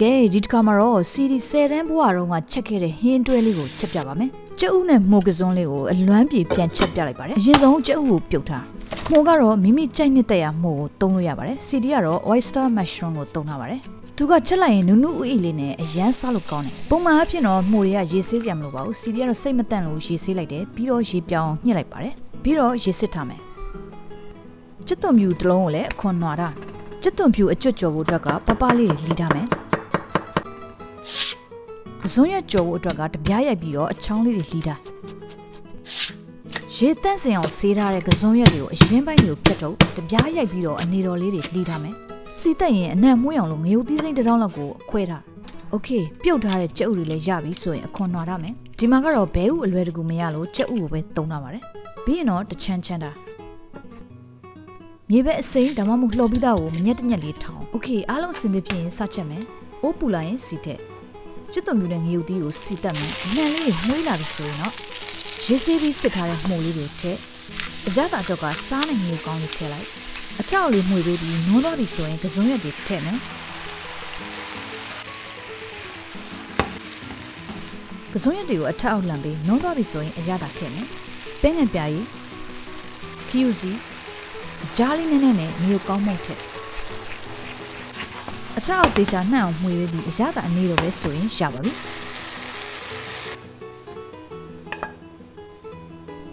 ကဲဒီတစ်ခါမှာတော့ CD 10တန်းဘွားတော့ကချက်ခဲ့တဲ့ဟင်းတွဲလေးကိုချက်ပြပါမယ်ကျုပ်ဦးနဲ့မိုးကစွန်းလေးကိုအလွမ်းပြေပြန်ချက်ပြလိုက်ပါတယ်အရင်ဆုံးကျုပ်ဦးကိုပြုတ်ထားမိုးကတော့မိမိကြိုက်နှစ်သက်ရာမိုးကိုတုံးလို့ရပါတယ် CD ကတော့ oyster mushroom ကိုတုံးထားပါတယ်သူကချက်လိုက်ရင်နုနုဥအီလေးနဲ့အရန်စားလို့ကောင်းတယ်ပုံမှန်အဖြစ်တော့မိုးတွေကရေဆေးစရာမလိုပါဘူး CD ကတော့စိတ်မတန့်လို့ရေဆေးလိုက်တယ်ပြီးတော့ရေပြောင်းညှစ်လိုက်ပါတယ်ပြီးတော့ရေစစ်ထားမယ်ကျွတ်သွန်မြူတစ်လုံးကိုလည်းအခွန်နွာတာကျွတ်သွန်ဖြူအကျွတ်ကြော်ဖို့အတွက်ကပပလေးတွေလှီးထားမယ် အစွန်းရကြော်ဖို့အတွက်ကတပြားရိုက်ပြီးတော့အချောင်းလေးတွေလှီးထားရေတန့်စင်အောင်ဆေးထားတဲ့ကစွန်းရက်တွေကိုအရင်ပိုင်းတွေကိုဖြတ်ထုတ်တပြားရိုက်ပြီးတော့အနေတော်လေးတွေလှီးထားမယ်စီတက်ရင်အနံ့မွှေးအောင်လို့ငရုတ်သီးစိမ့်တစ်တောင်းလောက်ကိုအခွဲထားโอเคပြုတ်ထားတဲ့ကြက်ဥတွေလည်းရပြီဆိုရင်အခွန်နွာထားမယ်ဒီမှာကတော့ဘဲဥအလွယ်တကူမရလို့ကြက်ဥကိုပဲတုံးထားပါတယ်ပြီးရင်တော့တချမ်းချမ်းတာ မြေပဲအစိမ်းဒါမှမဟုတ်လှော်ပြီးသားကိုမညက်တညက်လေးထောင်းโอเคအားလုံးအဆင်သင့်ဖြစ်ရင်စချက်မယ်အိုးပူလာရင်စီတက် ချစ်သွမျိုးနဲ့ငရုတ်သီးကိုစီတက်မယ်အနှံလေးတွေနှွေးလာပြီဆိုရင်တော့ရေးစေးပြီးစစ်ထားတဲ့မှုလေးတွေထည့်အရသာတော့ကစားနေငရုတ်ကောင်းလေးထည့်လိုက်အချောက်လေးမှုပေးပြီးနွားသွားပြီဆိုရင်ကစုံရက်တွေထည့်မယ်ကစုံရက်တွေကိုအထက်အောက်လှန်ပြီးနွားသွားပြီဆိုရင်အရသာထည့်မယ်ပဲငယ်ပြားရီခီယူစီဂျားလေးနဲ့နဲ့နဲ့မြေကောင်းမှုတ်ထက် အချောက်သေးချာနှံ့အောင်မှွေပြီးအရသာအနေတော့ပဲဆိုရင်ရပါပြီ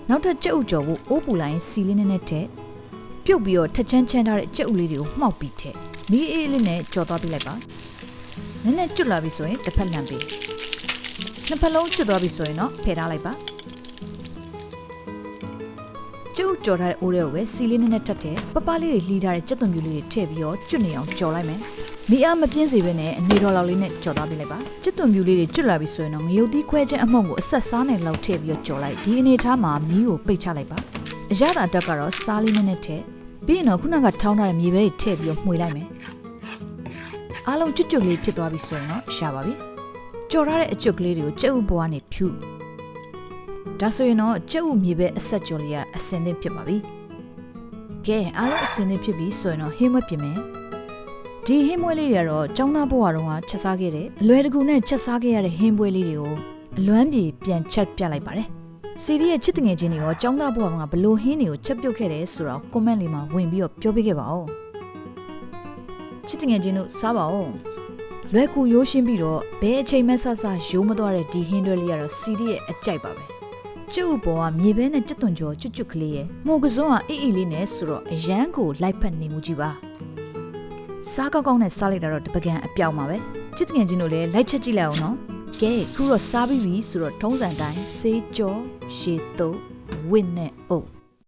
နောက်ထပ်ကြက်ဥကြော်ဖို့အိုးပူလိုက်ရင်စီလေးနဲ့နဲ့ထက်ပြုတ်ပြီးတော့ထက်ချမ်းချမ်းထားတဲ့ကြက်ဥလေးတွေကိုမှောက်ပြီးထက်မီးအေးလေးနဲ့ကြော်သွားပြလိုက်ပါနည်းနည်းကျွတ်လာပြီဆိုရင်တစ်ဖက်လှမ်းပေးနှစ်ဖက်လုံးကျွတ်သွားပြီဆိုရင်တော့ဖယ်ထားလိုက်ပါ ကျုပ်ကြော်ထားတဲ့အိုးတွေကိုပဲစီလေးနဲ့နဲ့ထပ်တယ်ပပလေးတွေလှီးထားတဲ့ကြက်သွန်ပြူလေးတွေထည့်ပြီးတော့ကျွတ်နေအောင်ကြော်လိုက်မယ်မိအားမပြင်းစေဘဲနဲ့အနေတော်လောက်လေးနဲ့ကြော်သွားပေးလိုက်ပါကြက်သွန်ပြူလေးတွေကျွတ်လာပြီဆိုရင်တော့ငရုတ်သီးခွဲခြင်းအမှုန့်ကိုအဆက်စားနဲ့လောက်ထည့်ပြီးတော့ကြော်လိုက်ဒီအနေထားမှာမီးကိုပိတ်ချလိုက်ပါအရသာတက်ကတော့စားလေးနဲ့နဲ့ထည့်ပြီးရင်တော့ခုနကထောင်းထားတဲ့မြေပဲတွေထည့်ပြီးတော့မှွေလိုက်မယ်အားလုံးကျွတ်ကျွတ်လေးဖြစ်သွားပြီဆိုရင်တော့ရှာပါပြီကြော်ထားတဲ့အကျွတ်ကလေးတွေကိုကြက်ဥဘွားနဲ့ဖြူ ဒါဆိုရင်တော့ကြက်ဥမြေပဲအဆက်ကြော်လေးကအစင်သင့်ဖြစ်ပါပြီ။ကဲအားလုံးအစင်သင့်ဖြစ်ပြီဆိုရင်တော့ဟင်းမွက်ပြင်မယ်။ဒီဟင်းမွက်လေးတွေကတော့ចောင်းသားဘဝတုန်းကချက်စားခဲ့တဲ့အလွယ်တကူနဲ့ချက်စားခဲ့ရတဲ့ဟင်းပွဲလေးတွေကိုအလွမ်းပြေပြန်ချက်ပြလိုက်ပါတယ်။စီရီရဲ့ချစ်တငယ်ချင်းတွေရောចောင်းသားဘဝတုန်းကဘလို့ဟင်းတွေကိုချက်ပြုတ်ခဲ့တယ်ဆိုတော့ comment လေးမှာဝင်ပြီးတော့ပြောပြခဲ့ပါဦး။ချစ်တငယ်ချင်းတို့စားပါဦး။လွယ်ကူရိုးရှင်းပြီးတော့ဘယ်အချိန်မှဆက်ဆရိုးမသွားတဲ့ဒီဟင်းတွဲလေးကတော့စီရီရဲ့အကြိုက်ပါပဲ။ ကျုပ်ပေါ်ကမြေပဲနဲ့ကြက်သွန်ကြောကျွတ်ကျွတ်ကလေးရဲ့မှုကစုံကအေးအေးလေးနဲ့ဆိုတော့အရန်ကိုလိုက်ဖက်နေမှုကြီးပါစားကောက်ကောက်နဲ့စားလိုက်တာတော့တပကံအပြောင်ပါပဲချစ်တငယ်ချင်းတို့လည်းလိုက်ချက်ကြည့်လိုက်အောင်နော်ကဲခုတော့စားပြီးပြီဆိုတော့ထုံးစံတိုင်းစေးကြောရှေတုပ်ဝင့်နဲ့အုပ်